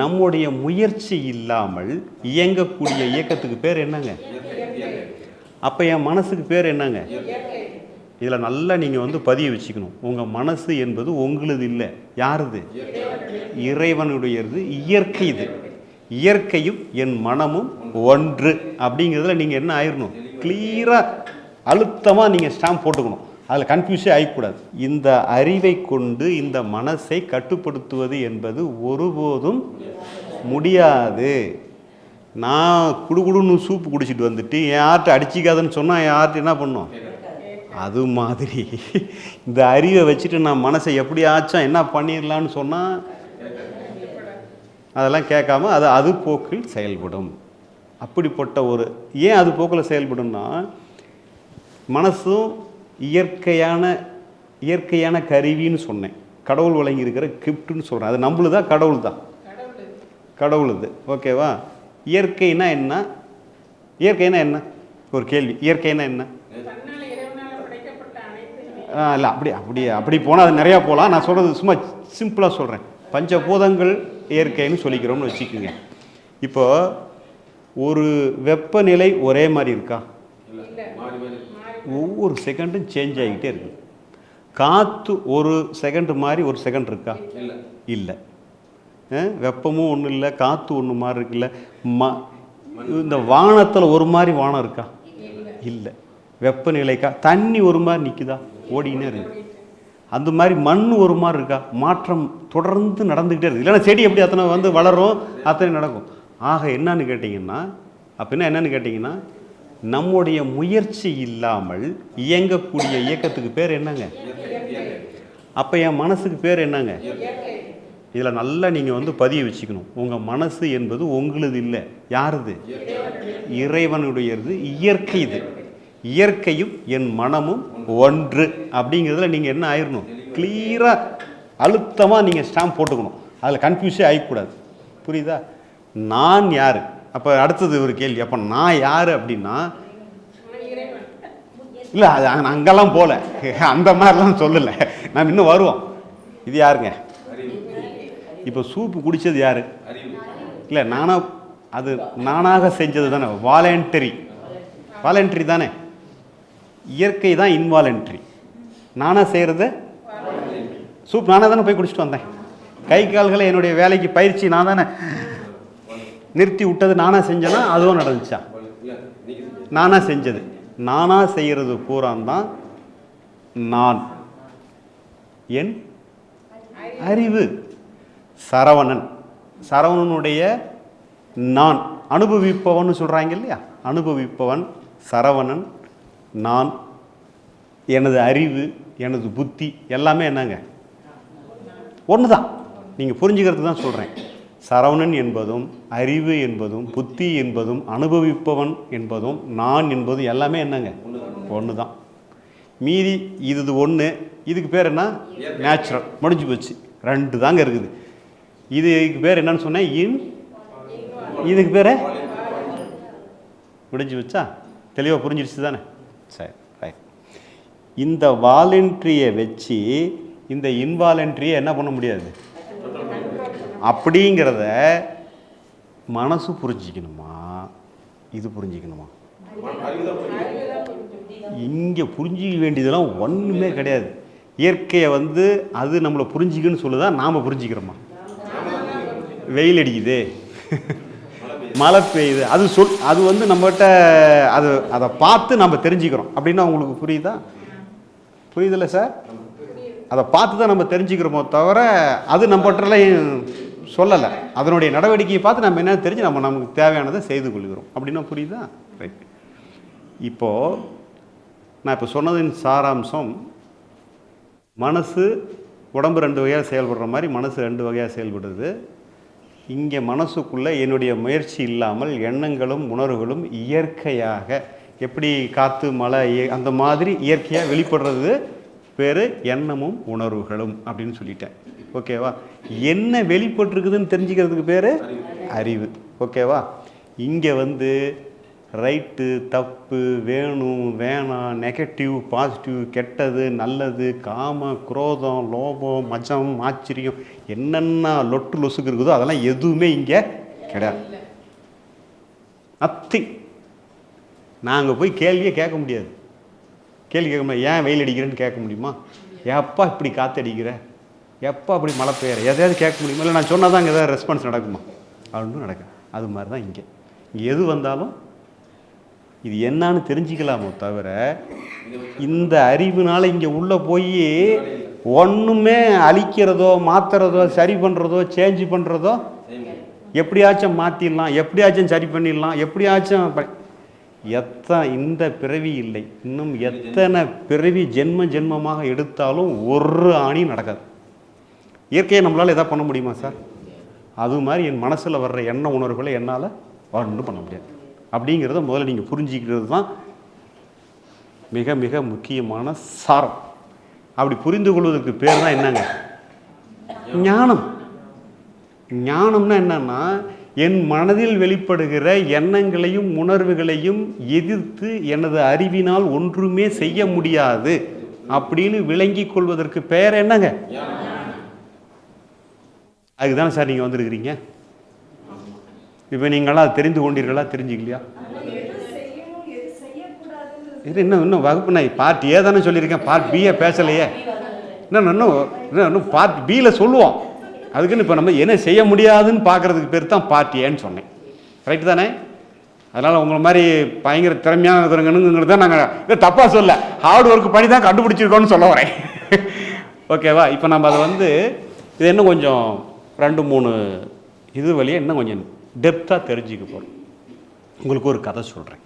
நம்முடைய முயற்சி இல்லாமல் இயங்கக்கூடிய இயக்கத்துக்கு பேர் என்னங்க? அப்போ என் மனசுக்கு பேர் என்னங்க? இதில் நல்லா நீங்கள் வந்து பதிய வச்சுக்கணும். உங்கள் மனசு என்பது உங்களுது இல்லை யாருது? இறைவனுடையது இயற்கை இது. இயற்கையும் என் மனமும் ஒன்று. அப்படிங்கிறதுல நீங்கள் என்ன ஆயிடணும் கிளியராக அழுத்தமாக நீங்கள் ஸ்டாம்ப் போட்டுக்கணும். அதில் கன்ஃபியூஸே ஆகிக்கூடாது இந்த அறிவை கொண்டு இந்த மனசை கட்டுப்படுத்துவது என்பது ஒருபோதும் முடியாது. நான் குடுகுடுன்னு சூப்பு குடிச்சிட்டு வந்துட்டு என் ஆர்ட்ட அடிச்சிக்காதன்னு சொன்னால் என் ஆர்ட் என்ன பண்ணும்? அது மாதிரி. இந்த அறிவை வச்சுட்டு நான் மனசை எப்படி ஆச்சா என்ன பண்ணிடலான்னு சொன்னால் அதெல்லாம் கேட்காம அது அது போக்கில் செயல்படும். அப்படிப்பட்ட ஒரு ஏன் அது போக்கில் செயல்படும்னா மனசும் இயற்கையான இயற்கையான கருவின்னு சொன்னேன். கடவுள் வழங்கி இருக்கிற கிஃப்ட்னு சொல்கிறேன் அது நம்மளுதா கடவுள் தான் கடவுள் இது ஓகேவா? இயற்கைனா என்ன? இயற்கைனா என்ன? ஒரு கேள்வி. இயற்கைனா என்ன? ஆ, இல்லை அப்படி அப்படி அப்படி போனால் அது நிறையா போகலாம் நான் சொல்கிறது சும்மா சிம்பிளாக சொல்கிறேன் பஞ்சபூதங்கள் இயற்கைன்னு சொல்லிக்கிறோம்னு வச்சுக்கோங்க. இப்போ ஒரு வெப்பநிலை ஒரே மாதிரி இருக்கா? ஒவ்வொரு செகண்டும் சேஞ்ச் ஆகிக்கிட்டே இருக்குது காற்று ஒரு செகண்ட் மாதிரி ஒரு செகண்ட் இருக்கா? இல்லை. வெப்பமும் ஒன்றும் இல்லை காற்று ஒன்று மாதிரி இருக்குல்ல. ம இந்த வானத்தில் ஒரு மாதிரி வானம் இருக்கா? இல்லை. வெப்பநிலைக்கா? தண்ணி ஒரு மாதிரி நிற்குதா ஓடிக்கினே இருக்கு. அந்த மாதிரி மண் ஒரு மாதிரி இருக்கா? மாற்றம் தொடர்ந்து நடந்துக்கிட்டே இருக்குது இல்லைன்னா செடி எப்படி அத்தனை வந்து வளரும் அத்தனை நடக்கும். ஆக என்னன்னு கேட்டிங்கன்னா அப்படின்னா என்னன்னு கேட்டிங்கன்னா நம்முடைய முயற்சி இல்லாமல் இயங்கக்கூடிய இயக்கத்துக்கு பேர் என்னங்க? அப்போ என் மனசுக்கு பேர் என்னங்க? இதில் நல்லா நீங்கள் வந்து பதிய வச்சுக்கணும். உங்கள் மனசு என்பது உங்களுது இல்லை. யாருது? இறைவனுடையது இயற்கை இது இயற்கையும் என் மனமும் ஒன்று. அப்படிங்கிறதுல நீங்கள் என்ன ஆயிடணும் கிளியராக அழுத்தமாக நீங்கள் ஸ்டாம்ப் போட்டுக்கணும். அதில் கன்ஃபியூஸே ஆகிக்கூடாது புரியுதா? நான் யார்? அப்போ அடுத்தது ஒரு கேள்வி. அப்போ நான் யார் அப்படின்னா இல்லை அது அங்கெல்லாம் போகல அந்த மாதிரிலாம் சொல்லலை. நாம் இன்னும் வருவோம். இது யாருங்க? இப்போ சூப்பு குடித்தது யார்? இல்லை நானாக அது நானாக செஞ்சது தானே. வாலண்டரி வாலண்டரி தானே. இயற்கை தான் இன்வாலண்டரி நானாக செய்கிறது சூப் நானாக தானே போய் குடிச்சிட்டு வந்தேன். கை கால்களை என்னுடைய வேலைக்கு பயிற்சி நான் தானே. நிறுத்தி விட்டது நானாக செஞ்சேன்னா அதுவும் நடந்துச்சா? நானாக செஞ்சது. நானாக செய்கிறது பூராந்தான் நான். என் அறிவு. சரவணன். சரவணனுடைய நான். அனுபவிப்பவன் சொல்கிறாங்க இல்லையா? அனுபவிப்பவன் சரவணன் நான். எனது அறிவு எனது புத்தி எல்லாமே என்னங்க? ஒன்று தான் நீங்கள் புரிஞ்சுக்கிறது தான் சொல்கிறேன் சரவணன் என்பதும் அறிவு என்பதும் புத்தி என்பதும் அனுபவிப்பவன் என்பதும் நான் என்பதும் எல்லாமே என்னங்க? ஒன்று தான் மீதி இது ஒன்று இதுக்கு பேர் என்ன? நேச்சுரல் முடிஞ்சு போச்சு. ரெண்டு தாங்க இருக்குது இதுக்கு பேர் என்னன்னு சொன்னேன்? இன் இதுக்கு பேர்? முடிஞ்சு வச்சா தெளிவாக புரிஞ்சிருச்சு தானே? சரி ரைட் இந்த வாலண்ட்ரியை வச்சு இந்த இன்வாலண்ட்ரியை என்ன பண்ண முடியாது? அப்படிங்கிறத மனசு புரிஞ்சிக்கணுமா? இது புரிஞ்சிக்கணுமா? இங்கே புரிஞ்சிக்க வேண்டியதெல்லாம் ஒன்றுமே கிடையாது. இயற்கையை வந்து அது நம்மளை புரிஞ்சிக்கணும்னு சொல்லுதான் நாம் புரிஞ்சிக்கிறோமா? வெயில் அடிக்குது. மழை பெய்யுது. அது சொல் அது வந்து நம்மகிட்ட அது அதை பார்த்து நம்ம தெரிஞ்சுக்கிறோம். அப்படின்னா உங்களுக்கு புரியுதா? புரியுதில்ல சார்? அதை பார்த்து தான் நம்ம தெரிஞ்சுக்கிறோமோ தவிர அது நம்மகிட்டலாம் சொல்லலை. அதனுடைய நடவடிக்கையை பார்த்து நம்ம என்ன தெரிஞ்சு நம்ம நமக்கு தேவையானதை செய்து கொள்கிறோம். அப்படின்னா புரியுதா? ரைட் இப்போது நான் இப்போ சொன்னதின் சாராம்சம் மனசு உடம்பு ரெண்டு வகையாக செயல்படுற மாதிரி மனசு ரெண்டு வகையாக செயல்படுது. இங்கே மனசுக்குள்ளே என்னுடைய முயற்சி இல்லாமல் எண்ணங்களும் உணர்வுகளும் இயற்கையாக எப்படி காற்று மழை அந்த மாதிரி இயற்கையாக வெளிப்படுறது? பேர் எண்ணமும் உணர்வுகளும் அப்படின்னு சொல்லிட்டேன். ஓகேவா? என்ன வெளிப்பட்டிருக்குதுன்னு தெரிஞ்சுக்கிறதுக்கு பேர் அறிவு. ஓகேவா? இங்கே வந்து ரைட்டு தப்பு வேணும் வேணாம் நெகட்டிவ் பாசிட்டிவ் கெட்டது நல்லது காம குரோதம் லோபம் மஜம் ஆச்சரியம் என்னென்ன லொட்டு லொசுக்கு இருக்குதோ அதெல்லாம் எதுவுமே இங்கே கிடையாது. அத்தி நாங்கள் போய் கேள்வியே கேட்க முடியாது. கேள்வி கேட்க முடியாது ஏன் வெயில் அடிக்கிறேன்னு கேட்க முடியுமா? ஏப்பா இப்படி காற்று அடிக்கிற எப்போ அப்படி மழை பெய்யற? எதையாவது கேட்க முடியுமா? இல்லை நான் சொன்னால் தான் அங்கே ஏதாவது ரெஸ்பான்ஸ் நடக்குமா? அப்படின்னு நடக்கும் அது மாதிரி தான் இங்கே. இங்கே எது வந்தாலும் இது என்னன்னு தெரிஞ்சுக்கலாமோ தவிர இந்த அறிவுனால் இங்கே உள்ளே போய் ஒன்றுமே அழிக்கிறதோ மாற்றுறதோ சரி பண்ணுறதோ சேஞ்ச் பண்ணுறதோ எப்படியாச்சும் மாற்றிடலாம் எப்படியாச்சும் சரி பண்ணிடலாம் எப்படியாச்சும் எத்தனை இந்த பிறவி இல்லை. இன்னும் எத்தனை பிறவி ஜென்ம ஜென்மமாக எடுத்தாலும் ஒரு ஆணி நடக்காது. இயற்கையை நம்மளால் எதாவது பண்ண முடியுமா சார்? அது மாதிரி என் மனசில் வர்ற எண்ண உணர்வுகளை என்னால் ஒன்றும் பண்ண முடியாது. அப்படிங்கிறத முதல்ல நீங்கள் புரிஞ்சிக்கிறது தான் மிக மிக முக்கியமான சாரம். அப்படி புரிந்து கொள்வதற்கு பேர் தான் என்னங்க? ஞானம். ஞானம்னா என்னன்னா என் மனதில் வெளிப்படுகிற எண்ணங்களையும் உணர்வுகளையும் எதிர்த்து எனது அறிவினால் ஒன்றுமே செய்ய முடியாது அப்படின்னு விளங்கிக் கொள்வதற்கு பெயர் என்னங்க? அதுக்கு தானே சார் நீங்கள் வந்துருக்கிறீங்க? இப்போ நீங்களாம் அதை தெரிந்து கொண்டீர்களா? தெரிஞ்சுக்கலையா? இது இன்னும் இன்னும் வகுப்பு நான் பார்ட் ஏ தானே சொல்லியிருக்கேன். பார்ட் பிஏ பேசலையே. இன்னும் இன்னும் இன்னும் இன்னும் பார்ட் பியில் சொல்லுவோம். அதுக்குன்னு இப்போ நம்ம என்ன செய்ய முடியாதுன்னு பார்க்குறதுக்கு பேர் தான் பார்ட் ஏன்னு சொன்னேன். ரைட்டு தானே? அதனால் உங்களை மாதிரி பயங்கர திறமையான இருக்கிறவங்கன்னு தான் நாங்கள் இதை தப்பாக சொல்ல. ஹார்ட் ஒர்க் பண்ணி தான் கண்டுபிடிச்சிருக்கோன்னு சொல்ல வரேன். ஓகேவா இப்போ நம்ம அதை வந்து இது இன்னும் கொஞ்சம் ரெண்டு மூணு இது வழியாக இன்னும் கொஞ்சம் டெப்த்தாக தெரிஞ்சுக்க போகிறோம் உங்களுக்கு ஒரு கதை சொல்கிறேன்